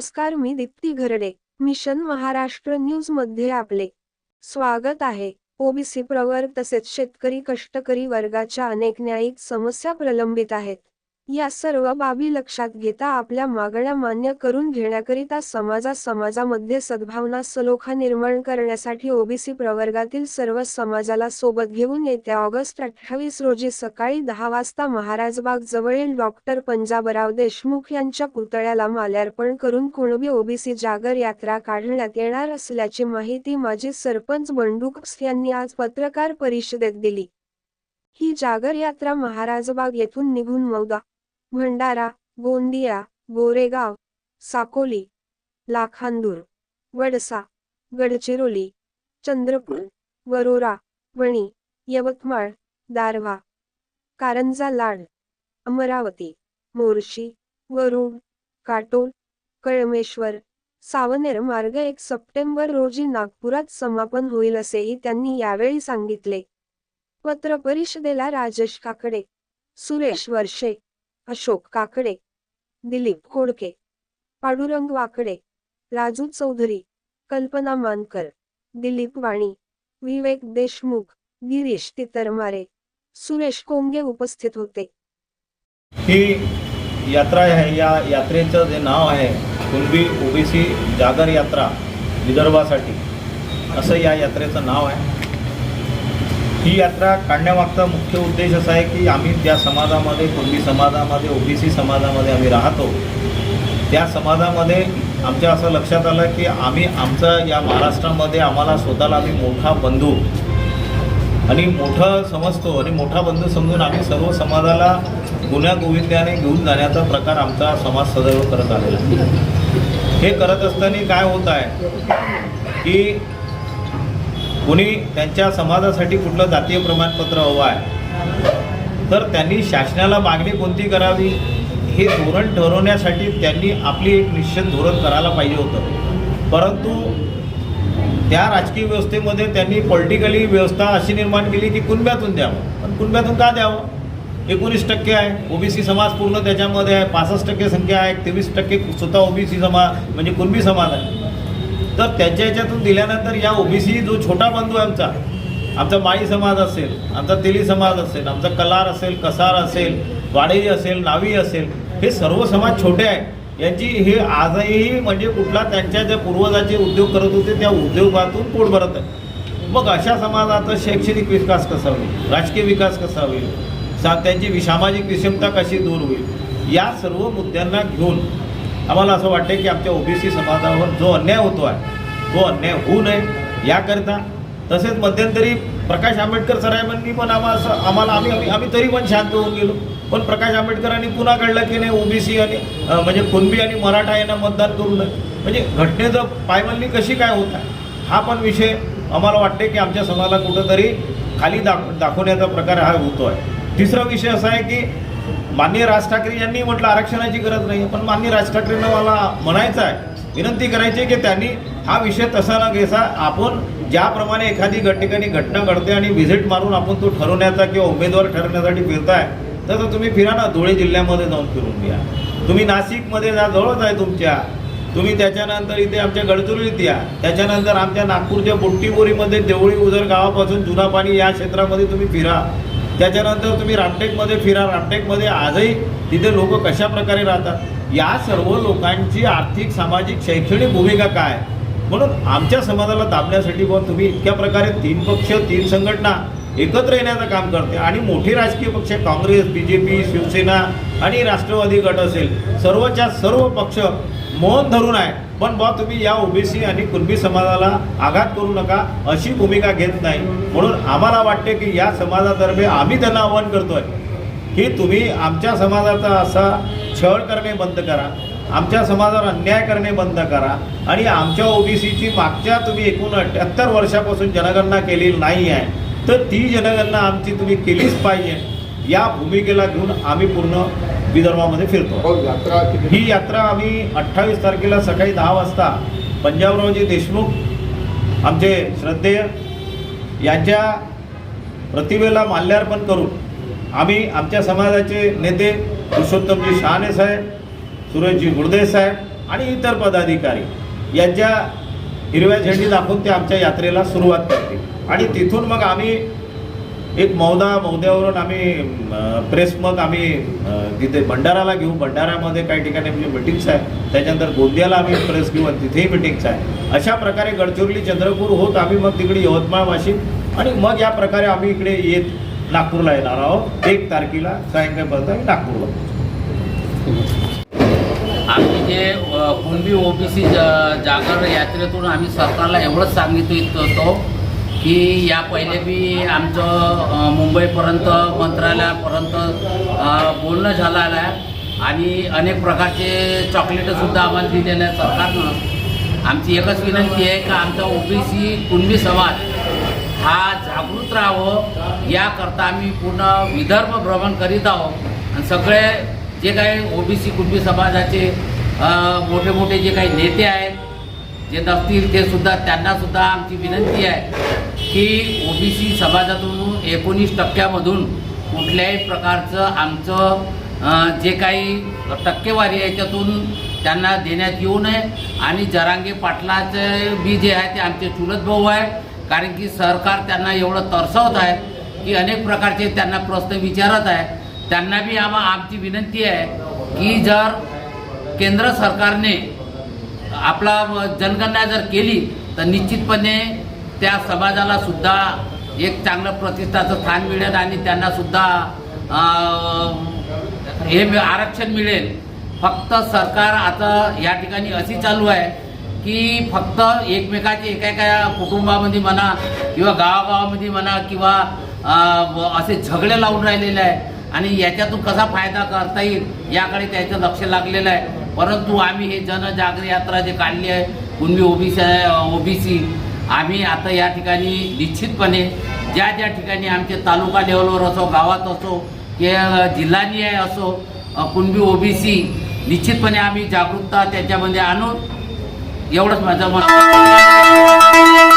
नमस्कार मी दीप्ती घरडे मिशन महाराष्ट्र न्यूजमध्ये आपले. स्वागत आहे. ओबीसी प्रवर्ग तसेच शेतकरी कष्टकरी वर्गाच्या अनेक न्यायिक समस्या प्रलंबित आहेत. या सर्व बाबी लक्षात घेता आपल्या मागण्या मान्य करून घेण्याकरिता समाजा समाजामध्ये सद्भावना सलोखा निर्माण करण्यासाठी ओबीसी प्रवर्गातील सर्व समाजाला सोबत घेऊन येत्या ऑगस्ट अठ्ठावीस रोजी सकाळी दहा वाजता महाराजबाग जवळील डॉक्टर पंजाबराव देशमुख यांच्या पुतळ्याला माल्यार्पण करून कुणबी ओबीसी जागर यात्रा काढण्यात येणार असल्याची माहिती माजी सरपंच बंडू यांनी आज पत्रकार परिषदेत दिली. ही जागर यात्रा महाराजबाग येथून निघून मौदा भंडारा गोंदिया गोरेगाव साकोली लाखांदूर वडसा गडचिरोली चंद्रपूर वरोरा वणी यवतमाळ दारवा कारंजा लाड अमरावती मोर्शी वरुड काटोल कळमेश्वर सावनेर मार्ग एक सप्टेंबर रोजी नागपुरात समापन होईल असेही त्यांनी यावेळी सांगितले. पत्र परिषदेला राजेश काकडे सुरेश वर्षे अशोक काकडे दिलीप खोडके पाडुरंग वाकडे राजू चौधरी कल्पना मानकर दिलीप वाणी विवेक देशमुख गिरीश तितरमारे सुरेश कोंगे उपस्थित होते. ही यात्रा आहे या यात्रेचं जे नाव आहे कुणबी ओबीसी जागर यात्रा विदर्भासाठी असं या यात्रेचं नाव आहे. ही यात्रा काढण्यामागचा मुख्य उद्देश असा आहे की आम्ही ज्या समाजामध्ये कुणबी समाजामध्ये ओबीसी समाजामध्ये आम्ही राहतो त्या समाजामध्ये आमच्या असं लक्षात आलं की आम्ही आमचा या महाराष्ट्रामध्ये आम्हाला स्वतःला आम्ही मोठा बंधू आणि मोठं समजतो आणि मोठा बंधू समजून आम्ही सर्व समाजाला गुन्ह्या गोविंद्याने घेऊन जाण्याचा प्रकार आमचा समाज सदैव करत आलेला हे करत असताना काय होत आहे की कोणी त्यांच्या समाजासाठी कुठलं जातीय प्रमाणपत्र हवं आहे तर त्यांनी शासनाला मागणी कोणती करावी हे धोरण ठरवण्यासाठी त्यांनी आपली एक निश्चित धोरण करायला पाहिजे होतं. परंतु त्या राजकीय व्यवस्थेमध्ये त्यांनी पॉलिटिकली व्यवस्था अशी निर्माण केली की कुणब्यातून द्यावं? पण कुणब्यातून का द्यावं? एकोणीस टक्के आहे. ओबीसी समाज पूर्ण त्याच्यामध्ये आहे. पासष्ट टक्के संख्या आहे. तेवीस टक्के स्वतः ओबीसी समाज म्हणजे कुणबी समाज आहे. तर त्यांच्या याच्यातून दिल्यानंतर या ओबीसी जो छोटा बंधू आहे आमचा आमचा माळी समाज असेल आमचा तेली समाज असेल आमचा कलार असेल कसार असेल वाडेजी असेल नावी असेल हे सर्व समाज छोटे आहे यांची हे आजही म्हणजे कुठला त्यांच्या ज्या पूर्वजाचे उद्योग करत होते त्या उद्योगातून पोट भरत आहे मग अशा समाजाचा शैक्षणिक विकास कसा होईल? राजकीय विकास कसा होईल? सा त्यांची सामाजिक विषमता कशी दूर होईल? या सर्व मुद्द्यांना घेऊन आम्हाला असं वाटतं की आमच्या ओबीसी समाजावर जो अन्याय होतो आहे तो अन्याय होऊ नये याकरिता. तसेच मध्यंतरी प्रकाश आंबेडकर साहेबांनी पण आम्हाला असं आम्हाला आम्ही आम्ही तरी पण शांत होऊन गेलो. पण प्रकाश आंबेडकरांनी पुन्हा कळलं की नाही ओबीसी आणि म्हणजे कुणबी आणि मराठा यांना मतदान करू नये. म्हणजे घटनेचं पायमल्ली कशी काय होत आहे हा पण विषय आम्हाला वाटते की आमच्या समाजाला कुठंतरी खाली दाख दाखवण्याचा प्रकार हा होतो आहे तिसरा विषय असा आहे की माननीय राज ठाकरे यांनी म्हटलं आरक्षणाची गरज नाही. पण माननीय राज ठाकरेंना मला म्हणायचं आहे विनंती करायची आहे की त्यांनी हा विषय तसा न घेसा आपण ज्याप्रमाणे एखादी घट ठिकाणी घटना घडते आणि व्हिजिट मारून आपण तो ठरवण्याचा किंवा उमेदवार ठरवण्यासाठी फिरताय तसं तुम्ही फिरा ना धुळे जिल्ह्यामध्ये जाऊन फिरून घ्या तुम्ही नाशिकमध्ये जा जवळच आहे तुमच्या. तुम्ही त्याच्यानंतर इथे आमच्या गडचिरोलीत या. त्याच्यानंतर आमच्या नागपूरच्या बुट्टीबोरीमध्ये देवळी उदर गावापासून जुना पाणी या क्षेत्रामध्ये तुम्ही फिरा. त्याच्यानंतर तुम्ही रामटेकमध्ये फिरा रामटेकमध्ये आजही तिथे लोक कशा प्रकारे राहतात? या सर्व लोकांची आर्थिक सामाजिक शैक्षणिक भूमिका काय? म्हणून आमच्या समाजाला दाबण्यासाठी पण तुम्ही इतक्या प्रकारे तीन पक्ष तीन संघटना एकत्र येण्याचं काम करते. आणि मोठी राजकीय पक्ष Congress B J P Shiv Sena आणि राष्ट्रवादी गट असेल सर्वच्या सर्व पक्ष मौन धरून आहे. पण बा तुम्ही या ओबीसी आणि कुणबी समाजाला आघात करू नका अशी भूमिका घेत नाही. म्हणून आम्हाला वाटते की या समाजातर्फे आम्ही त्यांना आव्हान करतोय की तुम्ही आमच्या समाजाचा असा छळ करणे बंद करा. आमच्या समाजावर अन्याय करणे बंद करा. आणि आमच्या ओबीसीची मागच्या तुम्ही एकूण अठ्ठ्याहत्तर वर्षापासून जनगणना केलेली नाही आहे. तर ती जनगणना आमची तुम्ही केलीच पाहिजे. या भूमिकेला घेऊन आम्ही पूर्ण विदर्भामध्ये फिरतो. हो यात्रा ही यात्रा आम्ही अठ्ठावीस तारखेला सकाळी दहा वाजता पंजाबरावजी देशमुख आमचे श्रद्धेय यांच्या प्रतिमेला माल्यार्पण करून आम्ही आमच्या समाजाचे नेते पुरुषोत्तमजी शहाणे साहेब सुरेशजी गुडदे साहेब आणि इतर पदाधिकारी यांच्या हिरव्या झेंडी दाखवून ते आमच्या यात्रेला सुरुवात करतील. आणि तिथून मग आम्ही एक मौदा मौद्यावरून आम्ही प्रेस मग आम्ही तिथे भंडाराला घेऊ भंडाऱ्यामध्ये काही ठिकाणी म्हणजे मिटिंग्स आहे त्याच्यानंतर गोंदियाला आम्ही प्रेस घेऊ आणि तिथेही मिटिंग्स आहे अशा प्रकारे गडचिरोली चंद्रपूर होत आम्ही मग तिकडे यवतमाळ वाशिम आणि मग या प्रकारे आम्ही इकडे येत नागपूरला येणार आहोत. एक तारखेला सायंकाळपर्यंत आम्ही नागपूरला. आम्ही जे कुणबी ओबीसी जागर यात्रेतून आम्ही सरकारला एवढंच सांगितलं होतो की या पहिले बी आमचं मुंबईपर्यंत मंत्रालयापर्यंत बोलणं झालेलं आहे आणि अनेक प्रकारचे चॉकलेटंसुद्धा आम्हाला दिलेलं आहे सरकारनं. आमची एकच विनंती आहे का आमचा ओबीसी कुणबी समाज हा जागृत राहावं. याकरता आम्ही पूर्ण विदर्भ भ्रमण करीत आहोत. आणि सगळे जे काही ओबीसी कुणबी समाजाचे मोठे मोठे जे काही नेते आहेत जे नसतील ते सुद्धा त्यांना सुद्धा आमची विनंती आहे की ओबीसी समाजातून एकोणीस टक्क्यामधून कुठल्याही प्रकारचं आमचं जे काही टक्केवारी याच्यातून त्यांना देण्यात येऊ नये. आणि जरांगे पाटलाचे बी जे आहे ते आमचे चुलत भाऊ आहे. कारण की सरकार त्यांना एवढं तरसवत आहे की अनेक प्रकारचे त्यांना प्रश्न विचारत आहे. त्यांना बी आम्हा आमची विनंती आहे की जर केंद्र सरकारने आपला जनगणना जर केली तर निश्चितपणे त्या समाजाला सुद्धा एक चांगलं प्रतिष्ठाचं स्थान मिळेल आणि त्यांना सुद्धा हे आरक्षण मिळेल. फक्त सरकार आता या ठिकाणी अशी चालू आहे की फक्त एकमेकाचे एका एका कुटुंबामध्ये म्हणा किंवा गावागावामध्ये म्हणा किंवा असे झगडे लावून राहिलेले आहे. आणि याच्यातून कसा फायदा करता येईल याकडे त्याचं लक्ष लागलेलं आहे. परंतु आम्ही हे जनजागृती यात्रा जे काढली आहे कुणबी ओबीसी ओबीसी आम्ही आता या ठिकाणी निश्चितपणे ज्या ज्या ठिकाणी आमचे तालुका लेवलवर असो गावात असो की जिल्हानिहाय असो कुणबी ओबीसी निश्चितपणे आम्ही जागरूकता त्याच्यामध्ये आणून एवढंच माझं मत